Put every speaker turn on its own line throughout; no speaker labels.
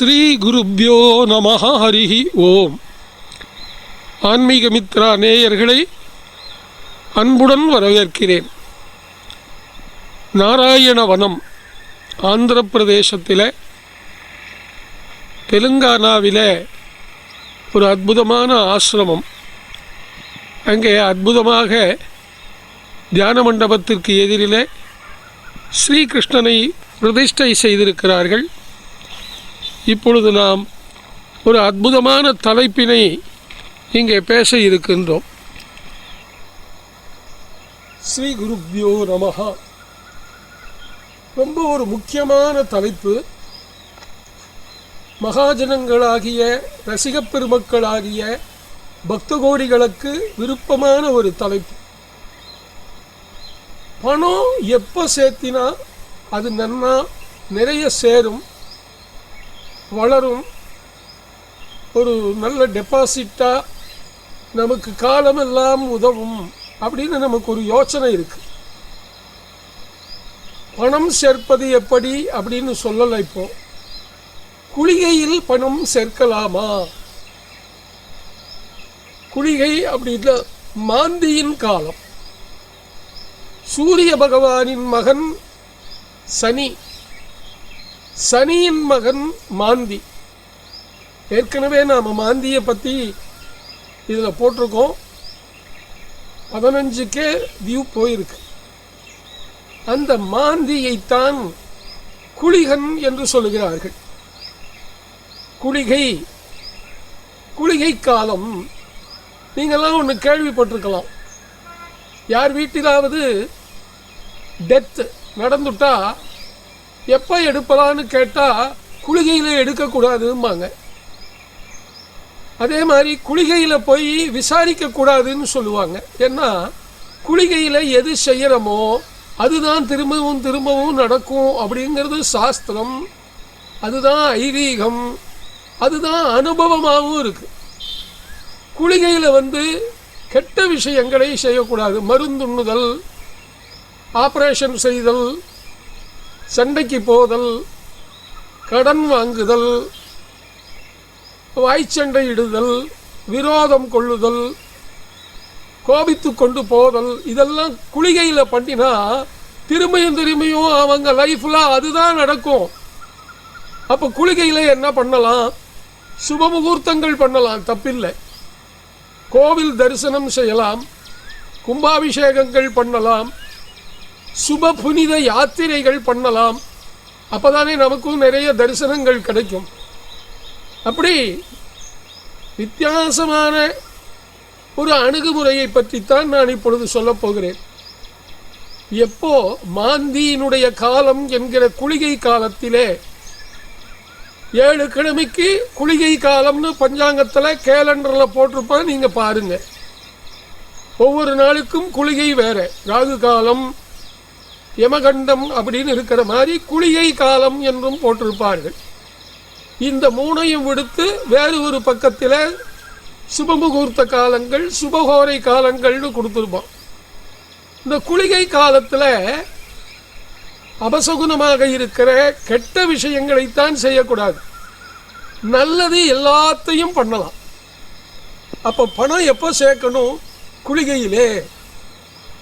ஸ்ரீ குருப்யோ நம ஹரிஹி. ஓம். ஆன்மீக மித்ரா நேயர்களை அன்புடன் வரவேற்கிறேன். நாராயணவனம் ஆந்திர பிரதேசத்தில் தெலுங்கானாவில் ஒரு அற்புதமான ஆசிரமம். அங்கே அற்புதமாக தியான மண்டபத்திற்கு எதிரில் ஸ்ரீகிருஷ்ணனை பிரதிஷ்டை செய்திருக்கிறார்கள். இப்பொழுது நாம் ஒரு அற்புதமான தலைப்பினை இங்கே பேச இருக்கின்றோம். ஸ்ரீ குருப்யோ நமஹா. ரொம்ப ஒரு முக்கியமான தலைப்பு. மகாஜனங்களாகிய ரசிகப் பெருமக்களாகிய பக்த கோடிகளுக்கு விருப்பமான ஒரு தலைப்பு. பணம் எப்போ சேர்த்தினா அது நன்னா நிறைய சேரும். வளரும் ஒரு நல்ல டெபாசிட்டாக நமக்கு காலமெல்லாம் உதவும் அப்படின்னு நமக்கு ஒரு யோசனை இருக்குது பணம் சேர்ப்பது எப்படி அப்படின்னு சொல்லலை இப்போ. குளிகையில் பணம் சேர்க்கலாமா? குளிகை அப்படின்னா மாந்தியின் காலம். சூரிய பகவானின் மகன் சனி சனியின் மகன் மாந்தி. ஏற்கனவே நாம் மாந்தியை பற்றி இதில் போட்டிருக்கோம். பதினஞ்சுக்கே வியூ போயிருக்கு. அந்த மாந்தியைத்தான் குளிகன் என்று சொல்லுகிறார்கள். குளிகை குளிகை காலம். நீங்கள்லாம் ஒன்று கேள்விப்பட்டிருக்கலாம். யார் வீட்டிலாவது டெத்து நடந்துட்டா எப்போ எடுப்பலான்னு கேட்டால் குளிகையில் எடுக்கக்கூடாதும்பாங்க. அதே மாதிரி குளிகையில் போய் விசாரிக்கக்கூடாதுன்னு சொல்லுவாங்க. ஏன்னா குளிகையில் எது செய்கிறோமோ அதுதான் திரும்பவும் திரும்பவும் நடக்கும் அப்படிங்கிறது சாஸ்திரம். அதுதான் ஐதீகம். அதுதான் அனுபவமாகவும் இருக்குது குளிகையில் வந்து கெட்ட விஷயங்களை செய்யக்கூடாது. மருந்துண்ணுதல் ஆப்ரேஷன் செய்தல் சண்டைக்கு போதல் கடன் வாங்குதல் வாய்ச்சண்டை இடுதல் விரோதம் கொள்ளுதல் கோபித்து கொண்டு போதல் இதெல்லாம் குளிகையில் பண்ணினா திரும்பியும் திரும்பியும் அவங்க லைஃப்பில் அதுதான் நடக்கும். அப்போ குளிகையில் என்ன பண்ணலாம்? சுப முகூர்த்தங்கள் பண்ணலாம் தப்பில்லை. கோவில் தரிசனம் செய்யலாம் கும்பாபிஷேகங்கள் பண்ணலாம் சுப புனித யாத்திரைகள் பண்ணலாம். அப்போதானே நமக்கும் நிறைய தரிசனங்கள் கிடைக்கும். அப்படி வித்தியாசமான ஒரு அணுகுமுறையை பற்றித்தான் நான் இப்பொழுது சொல்லப் போகிறேன். எப்போ மாந்தியினுடைய காலம் என்கிற குளிகை காலத்திலே ஏழு கிழமைக்கு குளிகை காலம்னு பஞ்சாங்கத்தில் கேலண்டரில் போட்டிருப்பேன் நீங்கள் பாருங்கள் ஒவ்வொரு நாளுக்கும் குளிகை வேறு. ராகு காலம் யமகண்டம் அப்படின்னு இருக்கிற மாதிரி குளிகை காலம் என்றும் போட்டிருப்பார்கள். இந்த மூணையும் விடுத்து வேறு ஒரு பக்கத்தில் சுபமுகூர்த்த காலங்கள் சுபகோரை காலங்கள்னு கொடுத்துருப்போம். இந்த குளிகை காலத்தில் அபசகுனமாக இருக்கிற கெட்ட விஷயங்களைத்தான் செய்யக்கூடாது. நல்லது எல்லாத்தையும் பண்ணலாம். அப்போ பணம் எப்போ சேர்க்கணும்? குளிகையிலே.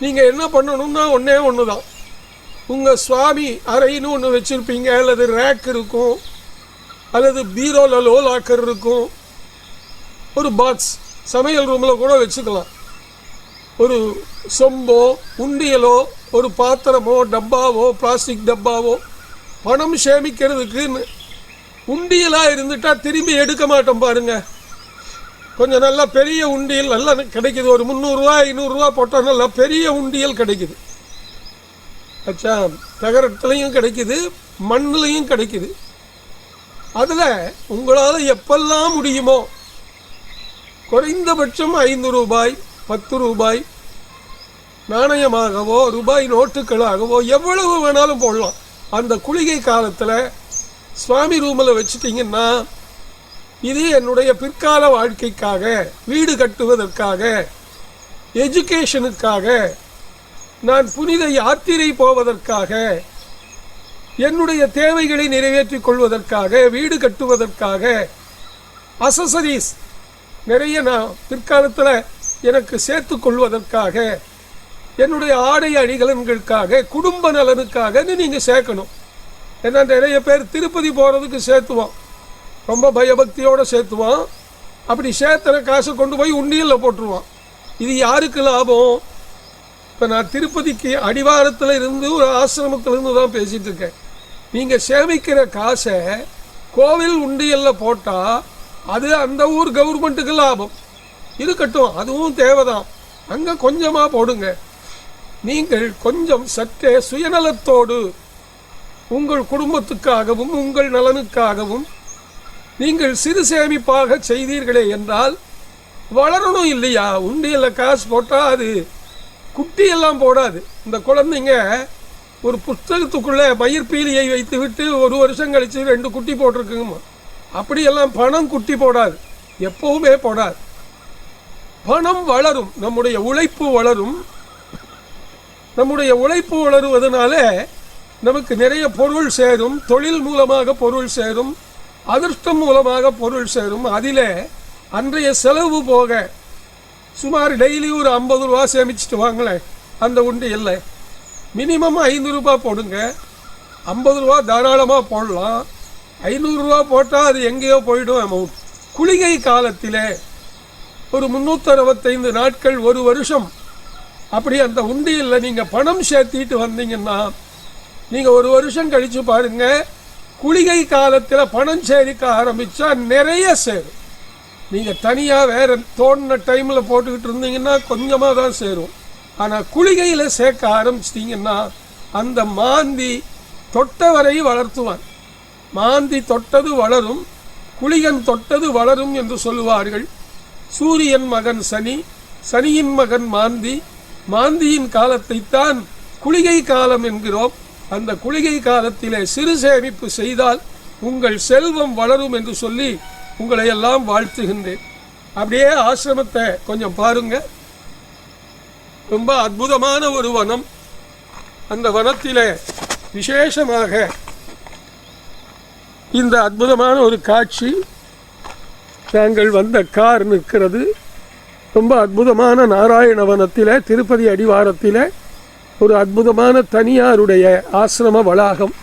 நீங்கள் என்ன பண்ணணும்னா ஒன்றே ஒன்று தான் உங்கள் சுவாமி அறைன்னு ஒன்று வச்சுருப்பீங்க அல்லது ரேக் இருக்கும் அல்லது பீரோவில் லோ லாக்கர் இருக்கும். ஒரு பாக்ஸ் சமையல் ரூமில் கூட வச்சுக்கலாம். ஒரு சொம்போ உண்டியலோ ஒரு பாத்திரமோ டப்பாவோ பிளாஸ்டிக் டப்பாவோ பணம் சேமிக்கிறதுக்குன்னு உண்டியலாக இருந்துட்டால் திரும்பி எடுக்க மாட்டோம் பாருங்கள் கொஞ்சம் நல்லா பெரிய உண்டியல் நல்லா கிடைக்குது. ஒரு முந்நூறுரூவா ஐநூறுரூவா போட்டால் நல்லா பெரிய உண்டியல் கிடைக்குது. அச்சா தகரத்துலேயும் கிடைக்குது மண்ணுலேயும் கிடைக்குது. அதில் உங்களால் எப்பெல்லாம் முடியுமோ குறைந்தபட்சம் ஐந்து ரூபாய் பத்து ரூபாய் நாணயமாகவோ ரூபாய் நோட்டுகளாகவோ எவ்வளவு வேணாலும் போடலாம். அந்த குளிகை காலத்தில் சுவாமி ரூமில் வச்சுட்டிங்கன்னா இது என்னுடைய பிற்கால வாழ்க்கைக்காக வீடு கட்டுவதற்காக எஜுகேஷனுக்காக நான் புனித யாத்திரை போவதற்காக என்னுடைய தேவைகளை நிறைவேற்றிக் கொள்வதற்காக வீடு கட்டுவதற்காக அசசரிஸ் நிறைய நான் பிற்காலத்தில் எனக்கு சேர்த்து கொள்வதற்காக என்னுடைய ஆடை அணிகலன்களுக்காக குடும்ப நலனுக்காக நீங்கள் சேர்க்கணும். ஏன்னா நிறைய பேர் திருப்பதி போகிறதுக்கு சேர்த்துவோம் ரொம்ப பயபக்தியோடு சேர்த்துவோம் அப்படி சேர்த்துற காசை கொண்டு போய் உண்டியலில் போட்டுருவான். இது யாருக்கு லாபம்? இப்போ நான் திருப்பதிக்கு அடிவாரத்தில் இருந்து ஒரு ஆசிரமத்திலிருந்து தான் பேசிகிட்டு இருக்கேன். நீங்கள் சேமிக்கிற காசை கோவில் உண்டியலில் போட்டால் அது அந்த ஊர் கவர்மெண்ட்டுக்கு லாபம். இருக்கட்டும் அதுவும் தேவைதான். அங்கே கொஞ்சமாக போடுங்க. நீங்கள் கொஞ்சம் சற்றே சுயநலத்தோடு உங்கள் குடும்பத்துக்காகவும் உங்கள் நலனுக்காகவும் நீங்கள் சிறு சேமிப்பாக செய்தீர்களே என்றால் வளரணும் இல்லையா? உண்டியில் காசு போட்டால் அது குட்டியெல்லாம் போடாது. இந்த குழந்தைங்க ஒரு புத்தகத்துக்குள்ளே மயிர்பீலியை வைத்து விட்டு ஒரு வருஷம் கழித்து ரெண்டு குட்டி போட்டிருக்குங்கம்மா. அப்படியெல்லாம் பணம் குட்டி போடாது. எப்பவுமே போடாது. பணம் வளரும். நம்முடைய உழைப்பு வளரும். நம்முடைய உழைப்பு வளருவதனால நமக்கு நிறைய பொருள் சேரும். தொழில் மூலமாக பொருள் சேரும். அதிர்ஷ்டம் மூலமாக பொருள் சேரும். அதில் அன்றைய செலவு போக சுமார் டெய்லி ஒரு ஐம்பது ரூபா சேமிச்சுட்டு வாங்களேன் அந்த உண்டு இல்லை. மினிமம் ஐநூறு ரூபாய் போடுங்க. ஐம்பது ரூபா தாராளமாக போடலாம். ஐநூறுரூவா போட்டால் அது எங்கேயோ போயிடும் அமௌண்ட் குளிகை காலத்தில் ஒரு முந்நூற்றறுபத்தைந்து நாட்கள் ஒரு வருஷம் அப்படி அந்த உண்டியில் நீங்கள் பணம் சேர்த்திட்டு வந்தீங்கன்னா நீங்கள் ஒரு வருஷம் கழித்து பாருங்கள் குளிகை காலத்தில் பணம் சேரிக்க ஆரம்பித்தா நிறைய சேரும். நீங்கள் தனியாக வேறு தோணின டைமில் போட்டுக்கிட்டு இருந்தீங்கன்னா கொஞ்சமாக தான் சேரும். ஆனால் குளிகையில் சேர்க்க ஆரம்பிச்சிட்டிங்கன்னா அந்த மாந்தி தொட்டவரை வளர்த்துவான். மாந்தி தொட்டது வளரும் குளிகன் தொட்டது வளரும் என்று சொல்லுவார்கள். சூரியன் மகன் சனி சனியின் மகன் மாந்தி. மாந்தியின் காலத்தைத்தான் குளிகை காலம் என்கிறோம். அந்த குளிகை காலத்திலே சிறு சேமிப்பு செய்தால் உங்கள் செல்வம் வளரும் என்று சொல்லி உங்களை எல்லாம் வாழ்த்துகின்றேன். அப்படியே ஆசிரமத்தை கொஞ்சம் பாருங்க. ரொம்ப அற்புதமான ஒரு வனம். அந்த வனத்தில் விசேஷமாக இந்த அற்புதமான ஒரு காட்சி நாங்கள் வந்த கார் நிற்கிறது. ரொம்ப அற்புதமான நாராயணவனத்தில் திருப்பதி அடிவாரத்தில் ஒரு அற்புதமான தனியாருடைய ஆசிரம வளாகம்.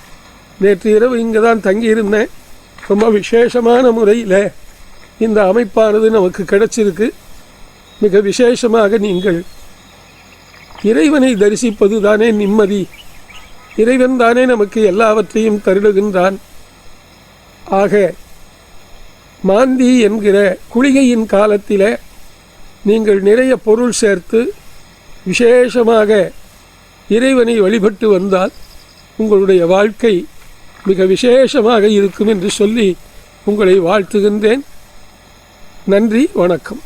நேற்று இரவு இங்கே தான் தங்கியிருந்தேன். ரொம்ப விசேஷமான முறையில் இந்த அமைப்பானது நமக்கு கிடைச்சிருக்கு. மிக விசேஷமாக நீங்கள் இறைவனை தரிசிப்பது தானே நிம்மதி. இறைவன் தானே நமக்கு எல்லாவற்றையும் தருடுகின்றான் ஆக மாந்தி என்கிற குளிகையின் காலத்தில் நீங்கள் நிறைய பொருள் சேர்த்து விசேஷமாக இறைவனை வழிபட்டு வந்தால் உங்களுடைய வாழ்க்கை மிக விசேஷமாக இருக்கும் என்று சொல்லி உங்களை வாழ்த்துகின்றேன். நன்றி வணக்கம்.